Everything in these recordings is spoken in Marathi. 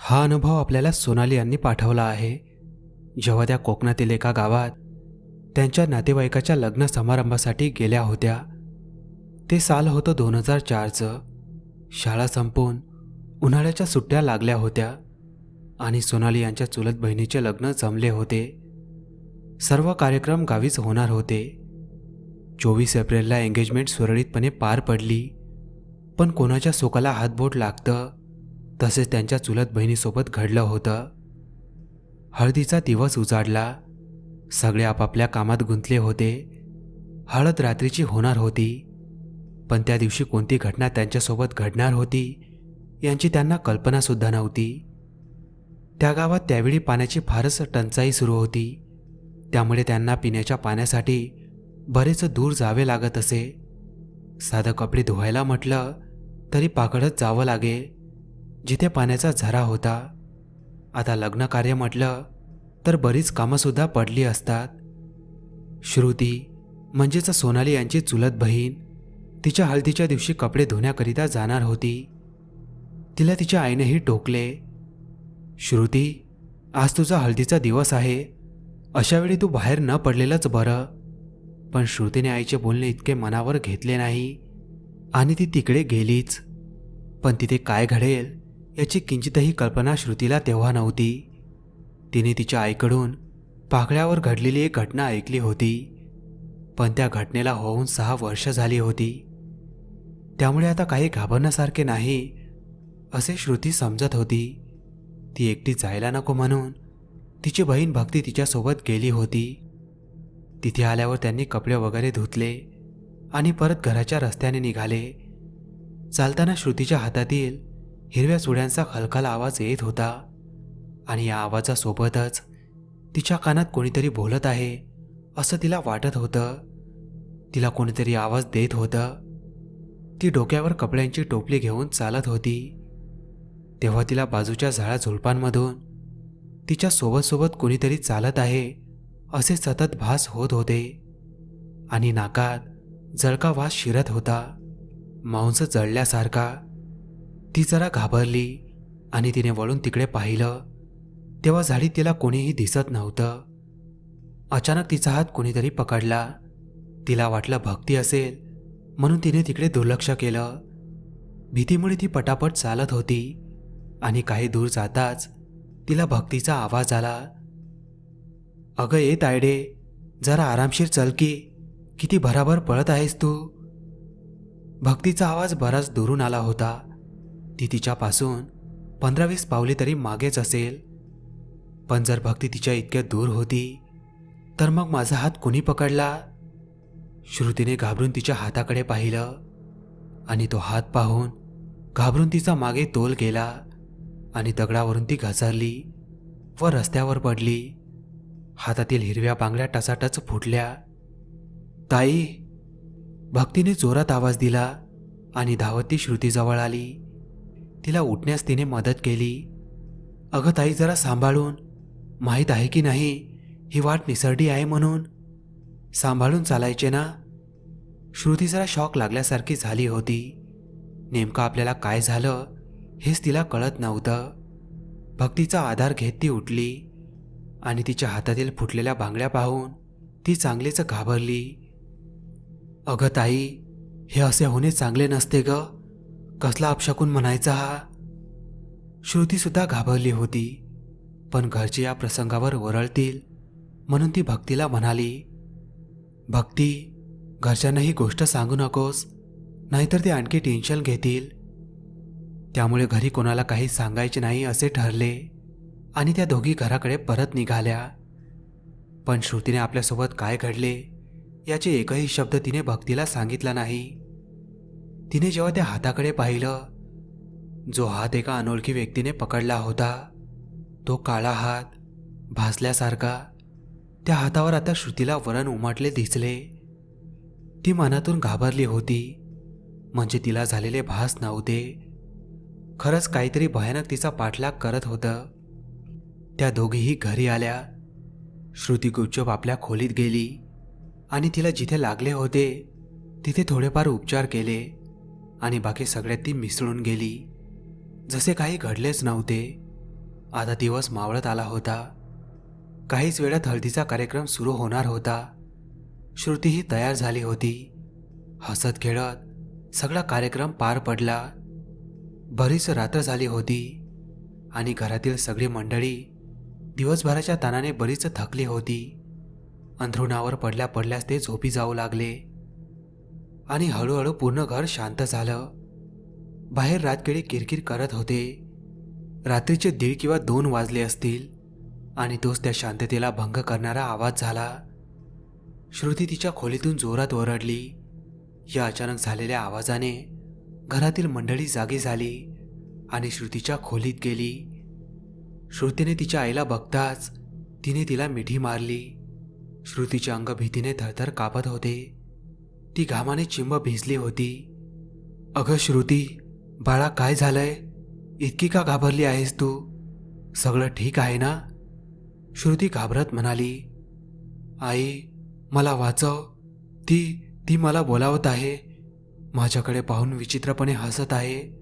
हा अनुभव आपल्याला सोनाली यांनी पाठवला आहे. जेव्हा त्या कोकणातील एका गावात त्यांच्या नातेवाईकाच्या लग्न समारंभासाठी गेल्या होत्या. ते साल होतं दोन हजार चारचं. शाळा संपून उन्हाळ्याच्या सुट्ट्या लागल्या होत्या आणि सोनाली यांच्या चुलत बहिणीचे लग्न जमले होते. सर्व कार्यक्रम गावीच होणार होते. चोवीस एप्रिलला एंगेजमेंट सुरळीतपणे पार पडली. पण कोणाच्या सोकाला हातबोट लागतं तसेच त्यांच्या चुलत बहिणीसोबत घडलं होतं. हळदीचा दिवस उजाडला. सगळे आपापल्या कामात गुंतले होते. हळद रात्रीची होणार होती. पण त्या दिवशी कोणती घटना त्यांच्यासोबत घडणार होती यांची त्यांना कल्पनासुद्धा नव्हती. त्या गावात त्यावेळी पाण्याची फारच टंचाई सुरू होती. त्यामुळे त्यांना पिण्याच्या पाण्यासाठी बरेच दूर जावे लागत असे. साधं कपडे धुवायला म्हटलं तरी पाकडत जावं लागे जिथे पाण्याचा झरा होता. आता लग्न कार्य म्हटलं तर बरीच कामंसुद्धा पडली असतात. श्रुती म्हणजेच सोनाली यांची चुलत बहीण तिच्या हळदीच्या दिवशी कपडे धुण्याकरिता जाणार होती. तिला तिच्या आईनेही टोकले. श्रुती आज तुझा हळदीचा दिवस आहे. अशावेळी तू बाहेर न पडलेलंच बरं. पण श्रुतीने आईचे बोलणे इतके मनावर घेतले नाही. आणि ती तिकडे गेलीच. पण तिथे काय घडेल याची किंचितही कल्पना श्रुतीला तेव्हा नव्हती. तिने तिच्या आईकडून पाकळ्यावर घडलेली एक घटना ऐकली होती. पण त्या घटनेला होऊन सहा वर्ष झाली होती. त्यामुळे आता काही घाबरण्यासारखे नाही असे श्रुती समजत होती. ती एकटी जायला नको म्हणून तिची बहीण भक्ती तिच्यासोबत गेली होती. तिथे आल्यावर त्यांनी कपडे वगैरे धुतले आणि परत घराच्या रस्त्याने निघाले. चालताना श्रुतीच्या हातातील हिरव्या चुड्यांचा खलखल आवाज येत होता. आणि या आवाजासोबतच तिच्या कानात कोणीतरी बोलत आहे असं तिला वाटत होतं. तिला कोणीतरी आवाज देत होतं. ती डोक्यावर कपड्यांची टोपली घेऊन चालत होती. तेव्हा तिला बाजूच्या झाडा झुलपांमधून तिच्या सोबतसोबत कोणीतरी चालत आहे असे सतत भास होत होते. आणि नाकात जळका वास शिरत होता. मांस जळल्यासारखा. ती जरा घाबरली आणि तिने वळून तिकडे पाहिलं. तेव्हा झाडीत तिला कोणीही दिसत नव्हतं. अचानक तिचा हात कोणीतरी पकडला. तिला वाटलं भक्ती असेल म्हणून तिने तिकडे दुर्लक्ष केलं. भीतीमुळे ती पटापट चालत होती आणि काही दूर जाताच तिला भक्तीचा आवाज आला. अगं ये तायडे जरा आरामशीर चल की किती भराभर पळत आहेस तू. भक्तीचा आवाज बराच दुरून आला होता. ती तिच्यापासून पंधरा वीस पावले तरी मागेच असेल. पण जर भक्ती तिच्या इतक्या दूर होती तर मग माझा हात कोणी पकडला? श्रुतीने घाबरून तिच्या हाताकडे पाहिलं आणि तो हात पाहून घाबरून तिचा मागे तोल गेला आणि दगडावरून ती घसरली व रस्त्यावर पडली. हातातील हिरव्या बांगड्या टसाटच फुटल्या. ताई भक्तीने जोरात आवाज दिला आणि धावत ती श्रुतीजवळ आली. तिला उठण्यास तिने मदत केली. अगं ताई जरा सांभाळून माहीत आहे की नाही? ही वाट निसरडी आहे म्हणून? सांभाळून चालायचे ना? श्रुती जरा शॉक लागल्यासारखी झाली होती. नेमकं आपल्याला काय झालं हेच तिला कळत नव्हतं. भक्तीचा आधार घेत ती उठली आणि तिच्या हातातील फुटलेल्या बांगड्या पाहून ती चांगलीच घाबरली. अगं ताई हे असे होणे चांगले नसते ग. कसला अपशकून म्हणायचा हा? श्रुतीसुद्धा घाबरली होती. पण घरचे या प्रसंगावर वरळतील म्हणून ती भक्तीला म्हणाली भक्ती घरच्यांना ही गोष्ट सांगू नकोस नाहीतर ते आणखी टेन्शन घेतील. त्यामुळे घरी कोणाला काही सांगायचे नाही असे ठरले आणि त्या दोघी घराकडे परत निघाल्या. पण श्रुतीने आपल्यासोबत काय घडले याचे एकही शब्द तिने भक्तीला सांगितला नाही. तिने जेव्हा त्या हाताकडे पाहिलं जो हात एका अनोळखी व्यक्तीने पकडला होता तो काळा हात भासल्यासारखा त्या हातावर आता श्रुतीला वरण उमटले दिसले. ती मनातून घाबरली होती. म्हणजे तिला झालेले भास नव्हते. खरंच काहीतरी भयानक तिचा पाठलाग करत होतं. त्या दोघीही घरी आल्या. श्रुती गुपचूप आपल्या खोलीत गेली आणि तिला जिथे लागले होते तिथे थोडेफार उपचार केले आणि बाकी सगळ्यात ती मिसळून गेली. जसे काही घडलेच नव्हते. आता दिवस मावळत आला होता. काहीच वेळात हळदीचा कार्यक्रम सुरू होणार होता. श्रुतीही तयार झाली होती. हसत खेळत सगळा कार्यक्रम पार पडला. बरीच रात्र झाली होती आणि घरातील सगळी मंडळी दिवसभराच्या ताणाने बरीच थकली होती. अंथरुणावर पडल्या पडल्यास ते झोपी जाऊ लागले आणि हळूहळू पूर्ण घर शांत झालं. बाहेर रातकिडी किरकिर करत होते. रात्रीचे दीड किंवा दोन वाजले असतील आणि तोच त्या शांततेला भंग करणारा आवाज झाला. श्रुती तिच्या खोलीतून जोरात ओरडली. या अचानक झालेल्या आवाजाने घरातील मंडळी जागी झाली आणि श्रुतीच्या खोलीत गेली. श्रुतीने तिच्या आईला बघताच तिने तिला मिठी मारली. श्रुतीचे अंग भीतीने थरथर कापत होते. ती घामाने चिंब भिजली होती. अगं श्रुती बाळा काय झालंय? इतकी का घाबरली आहेस तू? सगळं ठीक आहे ना? श्रुती घाबरत म्हणाली आई मला वाचव. ती ती मला बोलावत आहे. माझ्याकडे पाहून विचित्रपणे हसत आहे.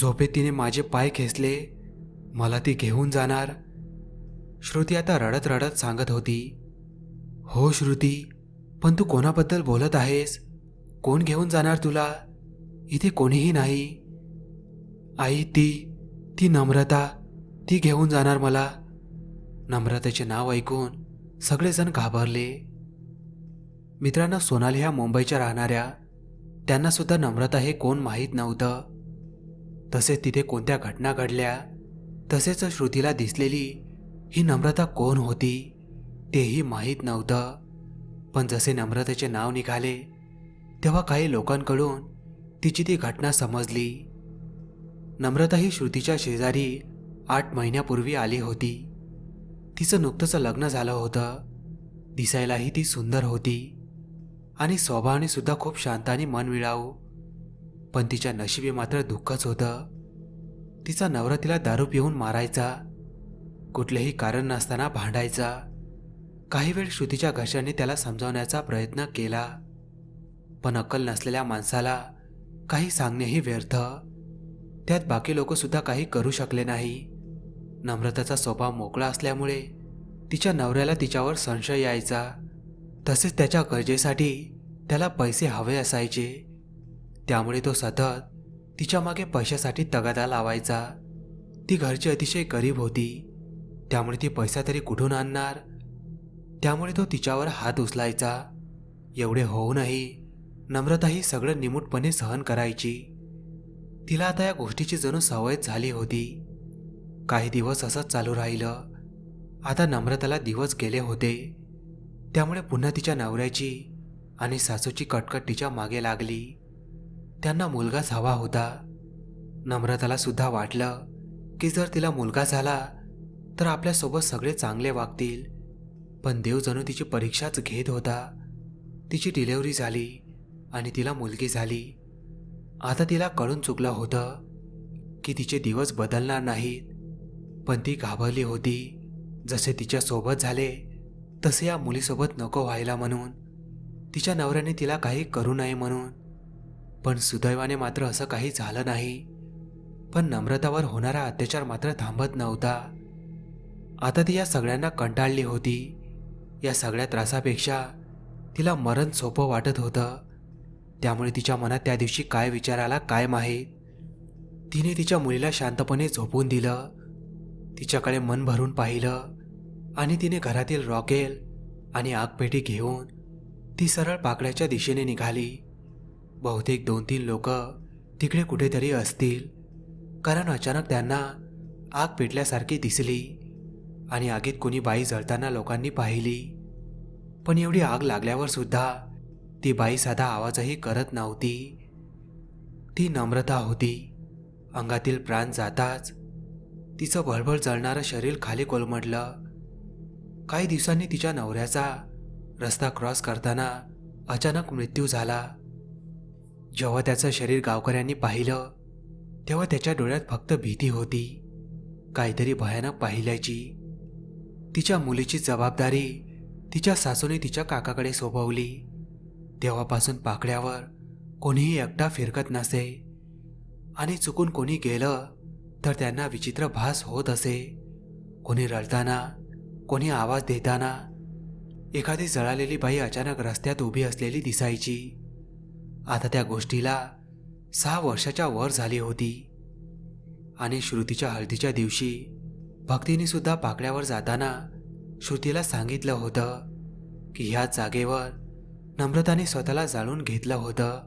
झोपेत तिने माझे पाय खेचले. मला ती घेऊन जाणार. श्रुती आता रडत रडत सांगत होती हो श्रुती पण तू कोणाबद्दल बोलत आहेस? कोण घेऊन जाणार तुला? इथे कोणीही नाही. आई ती ती नम्रता ती घेऊन जाणार मला. नम्रतेचे नाव ऐकून सगळेजण घाबरले. मित्रांना सोनाली ह्या मुंबईच्या राहणाऱ्या. त्यांना सुद्धा नम्रता हे कोण माहीत नव्हतं. तसेच तिथे कोणत्या घटना घडल्या? तसेच श्रुतीला दिसलेली ही नम्रता कोण होती तेही माहीत नव्हतं. पण जसे नम्रतेचे नाव निघाले तेव्हा काही लोकांकडून तिची ती घटना समजली. नम्रता ही श्रुतीच्या शेजारी आठ महिन्यापूर्वी आली होती. तिचं नुकतंच लग्न झालं होतं. दिसायलाही ती सुंदर होती. आणि स्वभावाने सुद्धा खूप शांताने मन मिळावू पण तिच्या नशिबी मात्र दुःखच होतं. तिचा नवरा तिला दारू पिऊन मारायचा. कुठलेही कारण नसताना भांडायचा. काही वेळ श्रुतीच्या घशाने त्याला समजावण्याचा प्रयत्न केला. पण अक्कल नसलेल्या माणसाला काही सांगणेही व्यर्थ. त्यात बाकी लोक सुद्धा काही करू शकले नाही. नम्रताचा स्वभाव मोकळा असल्यामुळे तिच्या नवऱ्याला तिच्यावर संशय यायचा. तसेच त्याच्या गरजेसाठी त्याला पैसे हवे असायचे. त्यामुळे तो सतत तिच्यामागे पैशासाठी तगादा लावायचा. ती घरची अतिशय गरीब होती. त्यामुळे ती पैसा तरी कुठून आणणार? त्यामुळे तो तिच्यावर हात उचलायचा. एवढे होऊनही नम्रता ही सगळं निमूटपणे सहन करायची. तिला आता या गोष्टीची जणू सवयच झाली होती. काही दिवस असंच चालू राहिलं. आता नम्रताला दिवस गेले होते. त्यामुळे पुन्हा तिच्या नवऱ्याची आणि सासूची कटकट तिच्यामागे लागली. त्यांना मुलगाच हवा होता. नम्रताला सुद्धा वाटलं की जर तिला मुलगा झाला तर आपल्यासोबत सगळे चांगले वागतील. पण देव जणू तिची परीक्षाच घेत होता. तिची डिलेवरी झाली आणि तिला मुलगी झाली. आता तिला कळून चुकलं होतं की तिचे दिवस बदलणार नाहीत. पण ती घाबरली होती. जसे तिच्या सोबत झाले तसे या मुलीसोबत नको व्हायला म्हणून. तिच्या नवऱ्याने तिला काही करू नये म्हणून. पण सुदैवाने मात्र असं काही झालं नाही. पण नम्रतावर होणारा अत्याचार मात्र थांबत नव्हता. आता ती या सगळ्यांना कंटाळली होती. या सगळ्या त्रासापेक्षा तिला मरण सोपं वाटत होतं. त्यामुळे तिच्या मनात त्या दिवशी काय विचार आला आहे तिने तिच्या मुलीला शांतपणे झोपून दिलं. तिच्याकडे मन भरून पाहिलं आणि तिने घरातील रॉकेल आणि आगपेटी घेऊन ती सरळ पाकड्याच्या दिशेने निघाली. बहुतेक दोन तीन लोक तिकडे कुठेतरी असतील कारण अचानक त्यांना आग पेटल्यासारखी दिसली आणि आगीत कोणी बाई जळताना लोकांनी पाहिली. पण एवढी आग लागल्यावर सुद्धा ती बाई साधा आवाजही करत नव्हती. ती नम्रता होती. अंगातील प्राण जाताच तिचं भळभळ जळणारं शरीर खाली कोलमडलं. काही दिवसांनी तिच्या नवऱ्याचा रस्ता क्रॉस करताना अचानक मृत्यू झाला. जेव्हा त्याचं शरीर गावकऱ्यांनी पाहिलं तेव्हा त्याच्या डोळ्यात फक्त भीती होती. काहीतरी भयानक पाहिल्याची. तिच्या मुलीची जबाबदारी तिच्या सासूने तिच्या काकाकडे सोपवली. तेव्हापासून पाकड्यावर कोणीही एकटा फिरकत नसे. आणि चुकून कोणी गेलं तर त्यांना विचित्र भास होत असे. कोणी रडताना कोणी आवाज देताना एखादी जळालेली बाई अचानक रस्त्यात उभी असलेली दिसायची. आता त्या गोष्टीला सहा वर्षाच्या वर झाली होती. आणि श्रुतीच्या हळदीच्या दिवशी भक्तीने सुद्धा पाकड्यावर जाताना श्रुतीला सांगितलं होतं की ह्या जागेवर नम्रताने स्वतःला जाळून घेतलं होतं.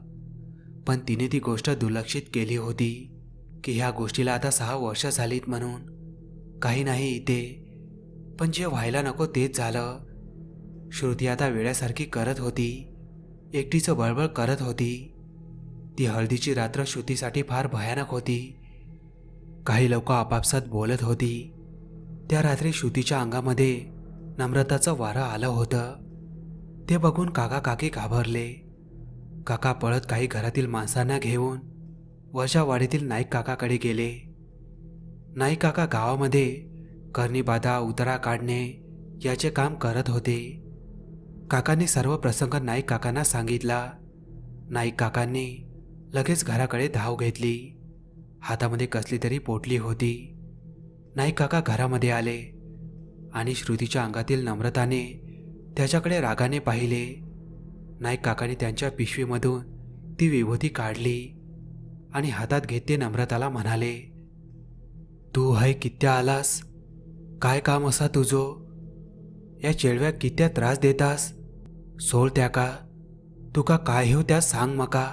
पण तिने ती गोष्ट दुर्लक्षित केली होती की ह्या गोष्टीला आता सहा वर्ष झालीत म्हणून. काही नाही इथे पण जे व्हायला नको तेच झालं. श्रुती आता वेळ्यासारखी करत होती एकटीचं बळबळ करत होती. ती हळदीची रात्र श्रुतीसाठी फार भयानक होती. काही लोक आपापसात बोलत होती. त्या रात्री श्रुतीच्या अंगामध्ये नम्रताचं वारं आलं होतं. ते बघून काका काकी घाबरले. काका पळत काही घरातील माणसांना घेऊन वर्षावाडीतील नाईक काकाकडे गेले. नाईक काका गावामध्ये करणीबाधा उतरा काढणे याचे काम करत होते. काकांनी सर्व प्रसंग नाईक काकांना सांगितला. नाईक काकांनी लगेच घराकडे धाव घेतली. हातामध्ये कसली तरी पोटली होती. नाईक काका घरामध्ये आले आणि श्रुतीच्या अंगातील नम्रताने त्याच्याकडे रागाने पाहिले. नाईक काकाने त्यांच्या पिशवीमधून ती विभूती काढली आणि हातात घेत ते नम्रताला म्हणाले तू हाय कित्या आलास? काय काम असा तुझो? या चेडव्याक कित्या त्रास देतास? सोड त्या का? तुका काय हो त्या सांग मका.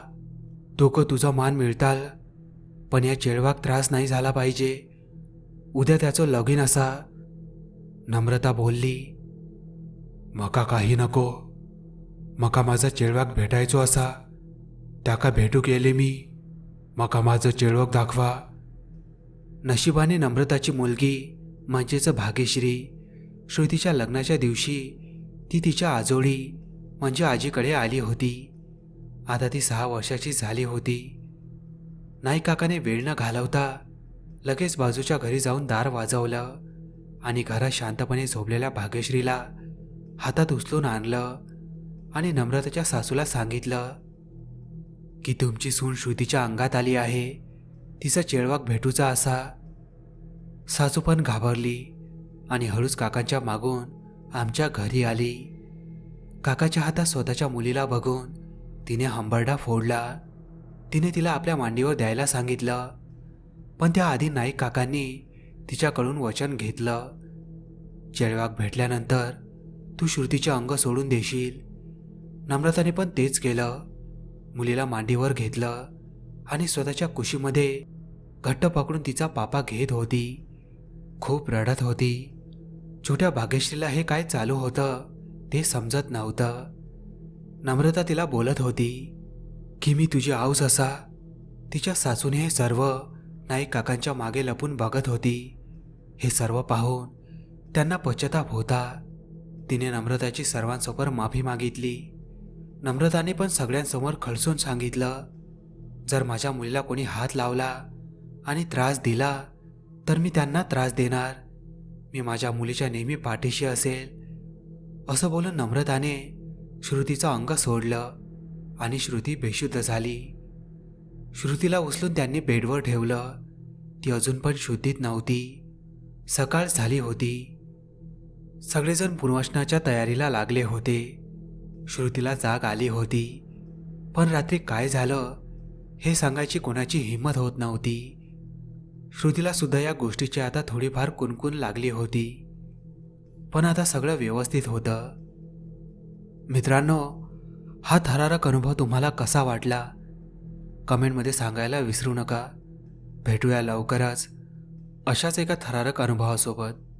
तुक तुझा मान मिळताल पण या चेडवाक त्रास नाही झाला पाहिजे. उद्या त्याचं लगीन असा. नम्रता बोलली. मका काही नको. मका माझा चेळवाक भेटायचो असा. त्याका भेटू गेले मी. मका माझं चेळवक दाखवा. नशिबाने नम्रताची मुलगी म्हणजेचं भाग्यश्री श्रुतीच्या लग्नाच्या दिवशी ती तिच्या आजोळी म्हणजे आजीकडे आली होती. आता ती सहा वर्षाची झाली होती. नाईक काकाने वेळ न घालवता लगेच बाजूच्या घरी जाऊन दार वाजवलं आणि घरात शांतपणे झोपलेल्या भाग्यश्रीला हातात उचलून आणलं आणि नम्रताच्या सासूला सांगितलं की तुमची सून श्रुतीच्या अंगात आली आहे. तिचा चेळवाक भेटूचा असा. सासू पण घाबरली आणि हळूच काकांच्या मागून आमच्या घरी आली. काकाच्या हातात स्वतःच्या मुलीला बघून तिने हंबरडा फोडला. तिने तिला आपल्या मांडीवर द्यायला सांगितलं. पण त्याआधी नाईक काकांनी तिच्याकडून वचन घेतलं. चेळवाक भेटल्यानंतर तू श्रुतीचे अंग सोडून देशील? नम्रताने पण तेच केलं. मुलीला मांडीवर घेतलं आणि स्वतःच्या कुशीमध्ये घट्ट पकडून तिचा पापा घेत होती. खूप रडत होती. छोट्या भाग्यश्रीला हे काय चालू होतं ते समजत नव्हतं. नम्रता तिला बोलत होती की मी तुझी आऊस असा. तिच्या सासूने हे सर्व नाईक काकांच्या मागे लपून बघत होती. हे सर्व पाहून त्यांना पश्चाताप होता. तिने नम्रताची सर्वांसमोर माफी मागितली. नम्रताने पण सगळ्यांसमोर खळसून सांगितलं. जर माझ्या मुलीला कोणी हात लावला आणि त्रास दिला तर मी त्यांना त्रास देणार. मी माझ्या मुलीच्या नेहमी पाठीशी असेल. असं बोलून नम्रताने श्रुतीचं अंग सोडलं आणि श्रुती बेशुद्ध झाली. श्रुतीला उचलून त्यांनी बेडवर ठेवलं. ती अजून पण शुद्धीत नव्हती. सकाळ झाली होती. सगळेजण पुनवसनाच्या तयारीला लागले होते. श्रुतीला जाग आली होती. पण रात्री काय झालं हे सांगायची कोणाची हिंमत होत नव्हती. श्रुतीला सुद्धा या गोष्टीची आता थोडीफार कुणकुण लागली होती. पण आता सगळं व्यवस्थित होतं. मित्रांनो हा थरारक अनुभव तुम्हाला कसा वाटला? कमेंटमध्ये सांगायला विसरू नका. भेटूया लवकरच अशाच एका थरारक अनुभवासोबत.